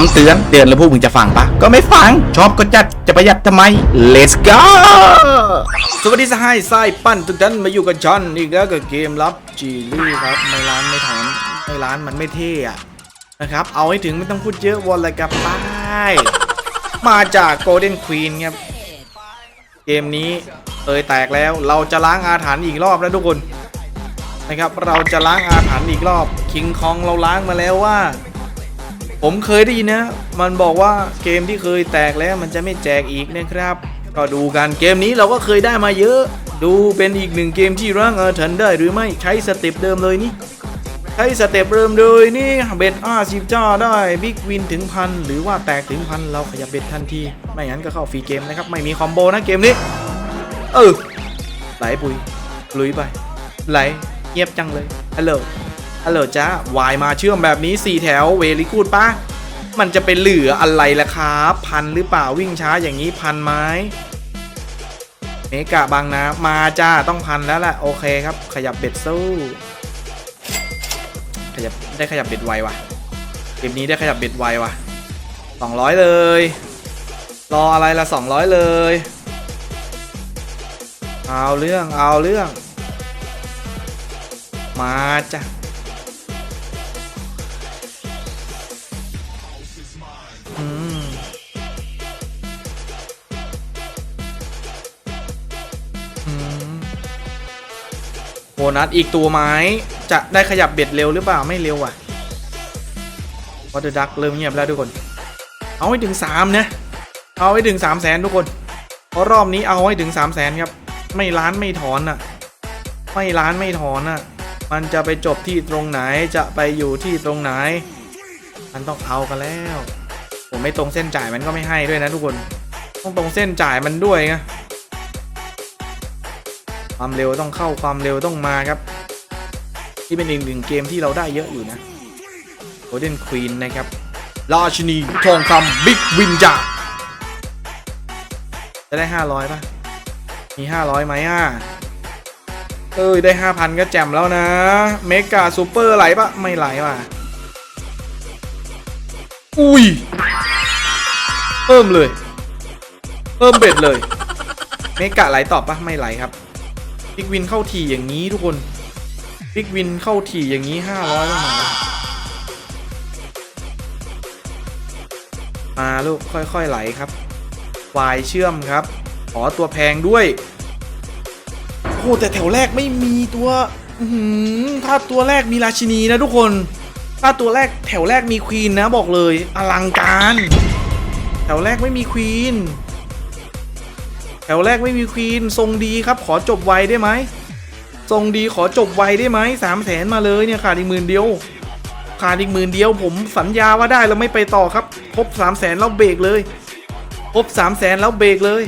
ำเตือนเตือนแล้วพวกมึงจะฟังปะก็ไม่ฟัง ชอบก็จัดจะประหยัดทำไม let's go สวัสดีสหายไส้ปั้นทุกท่านมาอยู่กับจอนอีกแล้วกับเกมรับจีลี่ครับในร้านไม่ถอนในร้านมันไม่เท่อะนะครับ เอาให้ถึงไม่ต้องพูดเยอะวอลเลยกับป้ายมาจาก Golden Queen ครับเกมนี้เอยแตกแล้วเราจะล้างอาถรรพ์อีกรอบแล้วทุกคนนะครับเราจะล้างอาถรรพ์อีกรอบคิงคองเราล้างมาแล้วว่า ผมเคยได้ยินนะ มันบอกว่าเกมที่เคยแตกแล้วมันจะไม่แจกอีกนะครับ ก็ดูกันเกมนี้เราก็เคยได้มาเยอะ ดูเป็นอีกหนึ่งเกมที่ร่างอาถรรพ์ได้หรือไม่ใช้สเต็ปเดิมเลยนี่ ใช้สเต็ปเดิมเลยนี่เบ็ดอ้าสิบจ้าได้บิ๊กวินถึงพันหรือว่าแตกถึงพันเราขยับเบ็ดทันที ไม่งั้นก็เข้าฟรีเกมนะครับ ไม่มีคอมโบนะเกมนี้ เออไหลปุยลุยไปไหลเงียบจังเลยฮัลโหล ฮัลโหลจ้าวายมาเชื่อมแบบนี้ 4 แถวเวลิกูดปะมันจะเป็นเหลืออะไรล่ะครับ พันหรือเปล่าวิ่งช้าอย่างนี้พันไหมเมกะบางนะมาจ้าต้องพันแล้วแหละโอเคครับ ขยับเบ็ดสู้ขยับได้ขยับเบ็ดไวว่ะเกมนี้ได้ขยับเบ็ดไวว่ะ200 เลย รออะไรละ200 เลย เอาเรื่องเอาเรื่อง มาจ้ะ นัสอีกตัวไหมจะได้ขยับเบ็ดเร็วหรือเปล่าไม่เร็วอะวอเตอร์ดักเริ่มเงียบแล้วทุกคน เอาให้ถึง3นะเอาให้ถึง 3 0 0แสนทุกคนเพราะรอบนี้เอาให้ถึง 3 0 0แสนครับ ไม่ล้านไม่ถอนอะ ไม่ล้านไม่ถอนอะ มันจะไปจบที่ตรงไหนจะไปอยู่ที่ตรงไหน มันต้องเอากันแล้ว ผมไม่ตรงเส้นจ่ายมันก็ไม่ให้ด้วยนะทุกคน ต้องตรงเส้นจ่ายมันด้วยไง ความเร็วต้องเข้าความเร็วต้องมาครับ ที่เป็นอีกหนึ่งเกมที่เราได้เยอะอยู่นะ Golden Queen นะครับราชินีทองคำบิ๊กวินจาจะได้ 500ป่ะ มี 500ไหมอะ เอ้ย ได้ 5,000 ก็แจ่มแล้วนะ เมกาซูเปอร์ไหลปะไม่ไหลว่ะ อุ้ย เพิ่มเลย เพิ่มเบ็ดเลย เมกาไหลตอบปะไม่ไหลครับ บิ๊กวินเข้าถี่อย่างนี้ทุกคนบิ๊กวินเข้าถี่อย่างนี้500ต้องมามาลูกค่อยๆไหลครับวายเชื่อมครับขอตัวแพงด้วยโอ้แต่แถวแรกไม่มีตัวถ้าตัวแรกมีราชินีนะทุกคน ถ้าตัวแรกแถวแรกมีควีนนะบอกเลยอลังการ แถวแรกไม่มีควีน วแรกไม่มีควีนทรงดีครับขอจบไวได้ไหมทรงดีขอจบไวได้ไหมสามแสนมาเลยเนี่ยขาดอีกหมื่นเดียวขาดอีกหมื่นเดียวผมสัญญาว่าได้แล้วไม่ไปต่อครับ ครบสามแสนแล้วเบรกเลย ครบสามแสนแล้วเบรกเลย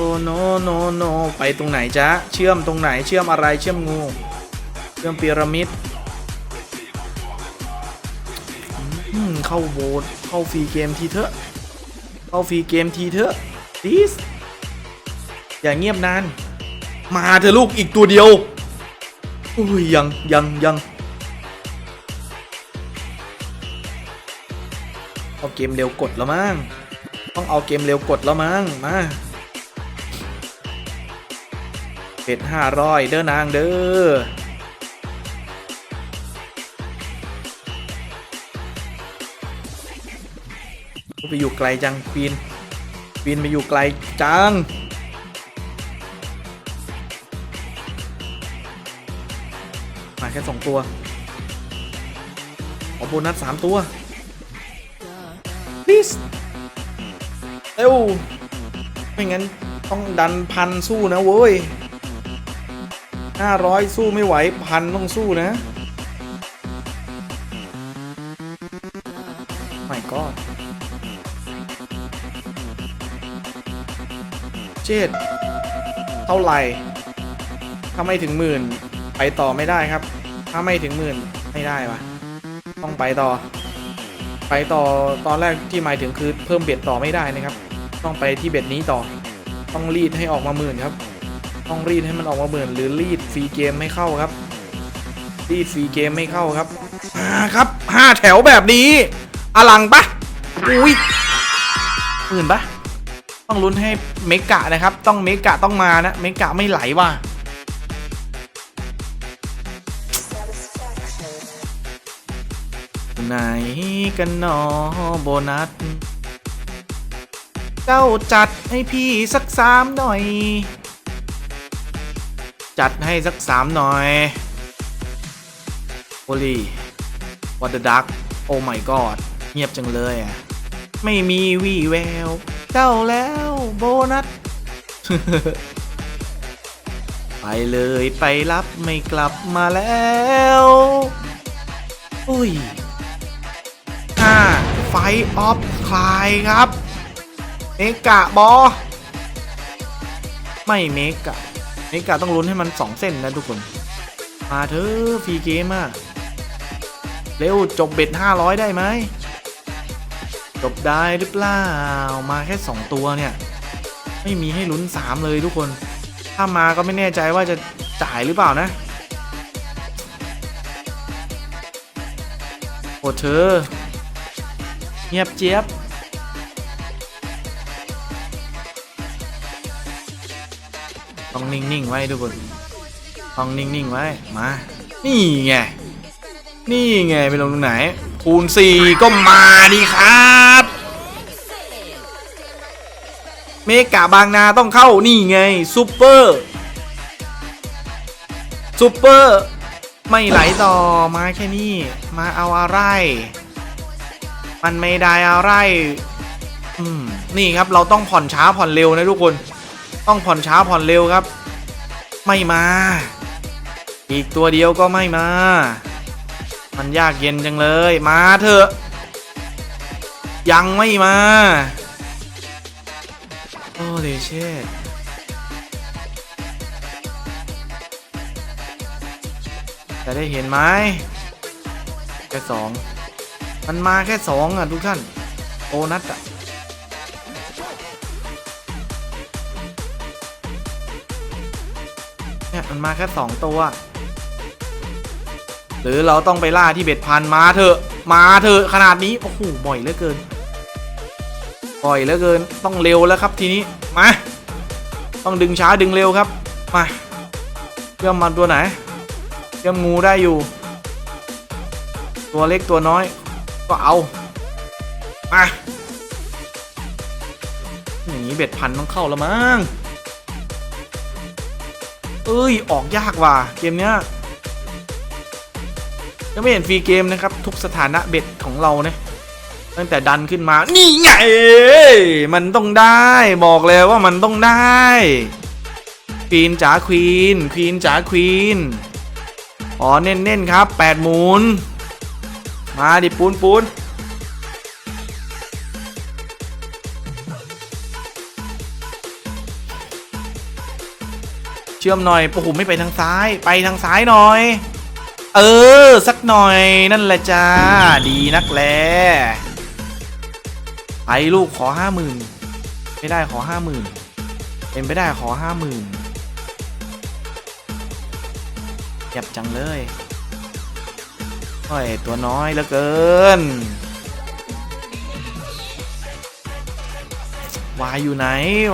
อ้โนโนโนไปตรงไหนจ๊ะ เชื่อมตรงไหนเชื่อมอะไรเชื่อมงู เชื่อมพีระมิดเข้าโบสเข้าฟรีเกมทีเถอะ เข้าฟรีเกมทีเถอะ please อย่าเงียบนาน มาเถอะลูกอีกตัวเดียวอุ้ยยังยังยังเอาเกมเร็วกดแล้วมั้ง ต้องเอาเกมเร็วกดแล้วมั้ง มา เป็ดห้าร้อยเด้อนางเด้อไปอยู่ไกลจังควีนควีนไปอยู่ไกลจังมาแค่สองตัวขอโบนัสสามตัว please เร็วไม่งั้นต้องดันพันสู้นะเว้ย ห้าร้อยสู้ไม่ไหวพันต้องสู้นะไม่ก็เจ็ดเท่าไหร่ทำไม่ถึงหมื่นไปต่อไม่ได้ครับ ถ้าไม่ถึงหมื่นไม่ได้วะต้องไปต่อ ไปต่อตอนแรกที่หมายถึงคือเพิ่มเบ็ดต่อไม่ได้นะครับ ต้องไปที่เบ็ดนี้ต่อ ต้องรีดให้ออกมาหมื่นครับ ต้องรีดให้มันออกมาเหมื่นหรือรีดฟรีเกมไม่เข้าครับ รีดฟรีเกมไม่เข้าครับมาครับห้าแถวแบบนี้อลังปะอุ้ยหมื่นปะต้องลุ้นให้เมกะนะครับ ต้องเมกะต้องมานะ เมกะไม่ไหลว่ะไหนกันหนอโบนัส เจ้าจัดให้พี่สักสามหน่อย จัดให้สักสามหน่อยโอลีวัตอร์ดักโอ้ my god เงียบจังเลยอะ ไม่มีวี่แววเจ้าแล้วโบนัส ไปเลยไปรับไม่กลับมาแล้ว อุ้ย5ไฟออฟคลายครับ เมกะบอ ไม่เมกะ เมกะต้องลุ้นให้มัน 2 เส้นนะทุกคน มาเถอะฟรีเกมอะเร็วจบเบ็ด 500 ได้ไหม จบได้หรือเปล่า มาแค่ 2 ตัวเนี่ย ไม่มีให้ลุ้น 3 เลยทุกคน ถ้ามาก็ไม่แน่ใจว่าจะจ่ายหรือเปล่านะโอ้เธอเงียบเจี๊ยบ ต้องนิ่งๆไว้ทุกคนต้องนิ่งๆไว้ มา นี่ไง นี่ไงไปลงตรงไหน คูณสี่ก็มาดีครับ เมกะบางนาต้องเข้านี่ไงซูเปอร์ซูเปอร์ ไม่ไหลต่อมาแค่นี้ มาเอาอะไร มันไม่ได้อะไร อืม นี่ครับเราต้องผ่อนช้าผ่อนเร็วนะทุกคน ต้องผ่อนช้าผ่อนเร็วครับ ไม่มา อีกตัวเดียวก็ไม่มา มันยากเย็นจังเลย มาเถอะ ยังไม่มา โอ้เลเชตจะได้เห็นไหมแค่สอง มันมาแค่สองอะทุกท่าน โอนัทอะ เนี่ยมันมาแค่สองตัว หรือเราต้องไปล่าที่เบ็ดพันมาเถอะ มาเถอะขนาดนี้ โอ้โหบ่อยเหลือเกิน บ่อยเหลือเกิน ต้องเร็วแล้วครับทีนี้ มา ต้องดึงช้าดึงเร็วครับ มาเชื่อมมันตัวไหนเชื่อมงูได้อยู่ ตัวเล็กตัวน้อย ก็เอา มาอย่างนี้เบ็ดพันต้องเข้าแล้วมั้ง เอ้ย ออกยากว่ะเกมเนี้ยยังไม่เห็นฟรีเกมนะครับ ทุกสถานะเบ็ดของเราเนี่ยตั้งแต่ดันขึ้นมา นี่ไง มันต้องได้ บอกเลยว่ามันต้องได้ควีนจ๋าควีนควีนจ๋าควีนอ๋อเน้นๆครับแปดหมุน มาดิปูนปูน เชื่อมหน่อยโอ้โหไม่ไปทางซ้าย ไปทางซ้ายหน่อย เออ สักหน่อยนั่นแหละจ้า ดีนักแลไปลูกขอห้าหมื่นไม่ได้ขอห้าหมื่นเป็นไปได้ขอห้าหมื่นเจ็บจังเลยโอ้ยตัวน้อยเหลือเกิน วายอยู่ไหน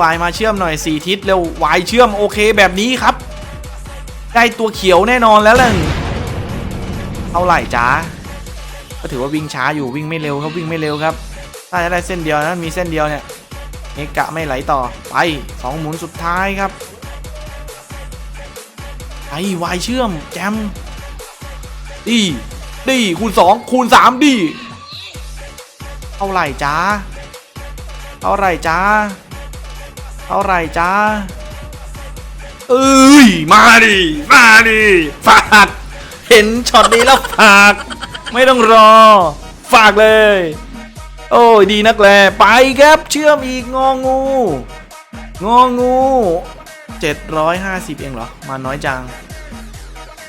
วายมาเชื่อมหน่อยสี่ทิศเร็ววายเชื่อมโอเคแบบนี้ครับ ได้ตัวเขียวแน่นอนแล้วล่ะเท่าไหร่จ้าก็ถือว่าวิ่งช้าอยู่วิ่งไม่เร็วครับวิ่งไม่เร็วครับถ้าจะได้เส้นเดียวนะมีเส้นเดียวเนี่ยเมกะไม่ไหลต่อไปสองหมุนสุดท้ายครับไปวายเชื่อมแจมดีดีคูณสองคูณสามดีเท่าไหร่จ้า เท่าไรจ้า เท่าไรจ้า เอ้ย มาดิ มาดิฝาก เห็นช็อตนี้แล้วฝาก ไม่ต้องรอ ฝากเลย โอ้ย ดีนักแลไปครับเชื่อมอีกงองู งองู 750 เองเหรอ มาน้อยจัง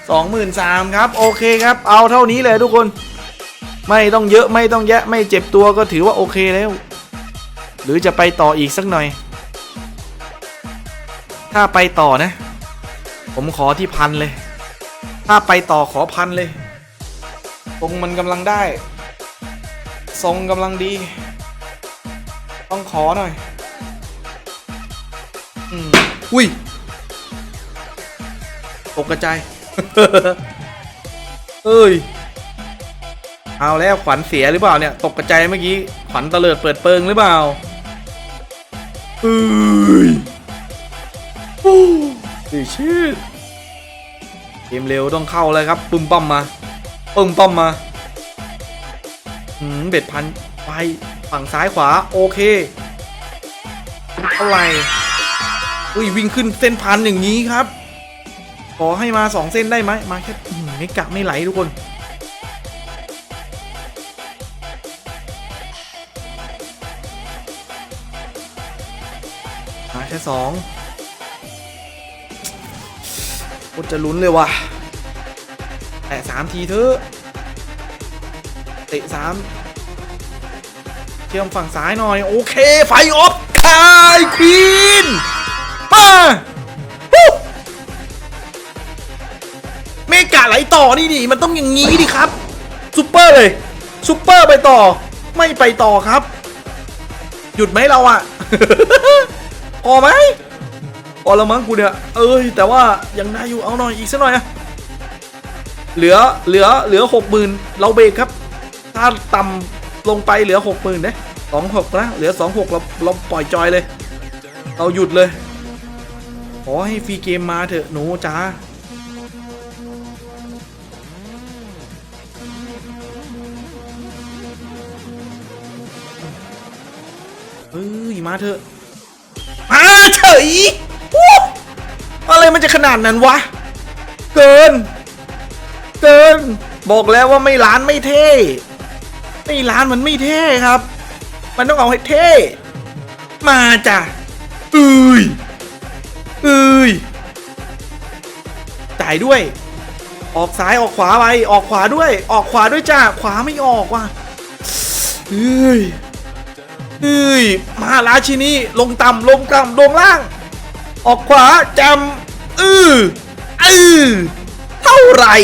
สองหมื่นสามครับ โอเคครับ เอาเท่านี้เลยทุกคน ไม่ต้องเยอะไม่ต้องแยะไม่เจ็บตัวก็ถือว่าโอเคแล้ว หรือจะไปต่ออีกสักหน่อย ถ้าไปต่อนะ ผมขอที่พันเลย ถ้าไปต่อขอพันเลยทรงมันกำลังได้ ทรงกำลังดี ต้องขอหน่อยอืมอุ้ยตกกระจายเอ้ย เอาแล้วขวัญเสียหรือเปล่าเนี่ย ตกกระจายเมื่อกี้ ขวัญตะเลิดเปิดเปิงหรือเปล่า เอ้ยโอ้ดีชื่อเกมเร็วต้องเข้าเลยครับ ปึ้มป้มมาปึ้มป้มมาหืมเบ็ดพันไปฝั่งซ้ายขวา โอเคเท่าไหร่อุ้ยวิ่งขึ้นเส้นพันอย่างนี้ครับ ขอให้มาสองเส้นได้ไหมมาแค่หือไม่กะไม่ไหลทุกคน สองโคตรจะลุ้นเลยว่ะแต่สามทีเถอะเตะสามเชื่อมฝั่งซ้ายหน่อย โอเค ไฟออฟคายควีนมาเมกะไหลต่อนี่ดิมันต้องอย่างนี้ดิครับซูเปอร์เลยซูเปอร์ไปต่อ ไม่ไปต่อครับ หยุดไหมเราอะ พอไหมพอละมั้งกูเนี่ย เอ้ย แต่ว่ายังได้อยู่เอาหน่อยอีกสักหน่อยอะเหลือเหลือเหลือหกหมื่นเราเบรกครับ ถ้าต่ำลงไปเหลือหกหมื่นนะสองหกนะเหลือสองหกเราเราปล่อยจอยเลย เราหยุดเลยขอให้ฟรีเกมมาเถอะหนูจ้าเฮ้ยมาเถอะ ยอะไรมันจะขนาดนั้นวะ เกิน เกิน บอกแล้วว่าไม่ร้านไม่เท่ไม่ร้านมันไม่เท่ครับ มันต้องเอาให้เท่ มาจ้ะเอ้ยเอ้ยจ่ายด้วย ออกซ้ายออกขวาไป ออกขวาด้วย ออกขวาด้วยจ้าขวาไม่ออกว่ะเฮ้ย เฮ้ยมาราชินีลงต่ำลงต่ำลงล่าง ออกขวาจำอืออือเท่าไหร่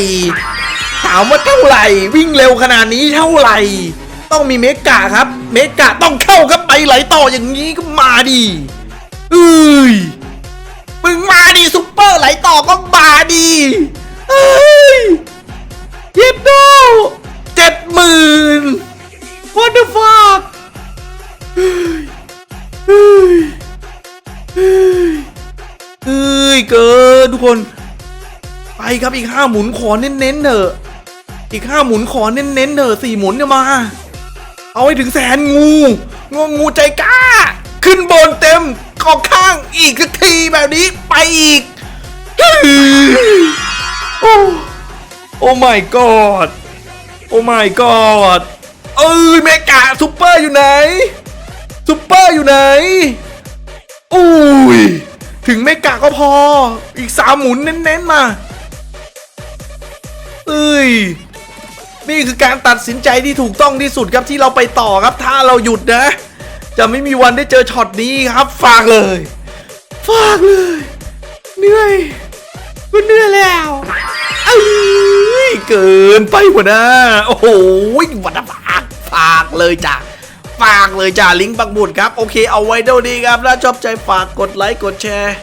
ถามว่าเท่าไหร่ วิ่งเร็วขนาดนี้เท่าไหร่ ต้องมีเมกะครับ เมกะต้องเข้าครับไปไหลต่ออย่างนี้ก็มาดิเอ้ยมึงมาดิซุปเปอร์ไหลต่อก็มาดิเอ้ยเย็ดโดเจ็ดหมื่น what the fuck เฮ้ยเกินทุกคน ไปครับอีกห้าหมุนขอเน้นๆเถอะ อีกห้าหมุนขอเน้นๆเถอะสี่หมุนเนี่ยมา เอาให้ถึงแสนงูงงงูใจกล้า ขึ้นบนเต็มขอบข้างอีกสักทีแบบนี้ไปอีก โอ้โอ้ my god โอ้ my god เอ้ยเมกาซุปเปอร์อยู่ไหน ซุปเปอร์อยู่ไหน อุ้ย ถึงไม่กะก็พอ อีกสามหมุนเน้นๆมาเอ้ย นี่คือการตัดสินใจที่ถูกต้องที่สุดครับที่เราไปต่อครับ ถ้าเราหยุดนะ จะไม่มีวันได้เจอช็อตนี้ครับ ฝากเลย ฝากเลย เหนื่อยกูเหนื่อยแล้วเอ้ยเกินไปหัวหน้าโอ้โหวันฝากฝากเลยจ้ะ ฝากเลยจ้าลิงก์บักบุดครับ โอเคเอาไว้เท่านี้ครับแล้วชอบใจฝากกดไลค์กดแชร์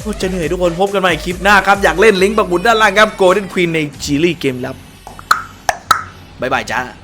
โคตรจะเหนื่อยทุกคนพบกันใหม่คลิปหน้าครับ อยากเล่นลิงก์บักบุดด้านล่างครับโกลเด้นควีนในจีลี่เกมลับบ๊ายบายจ้า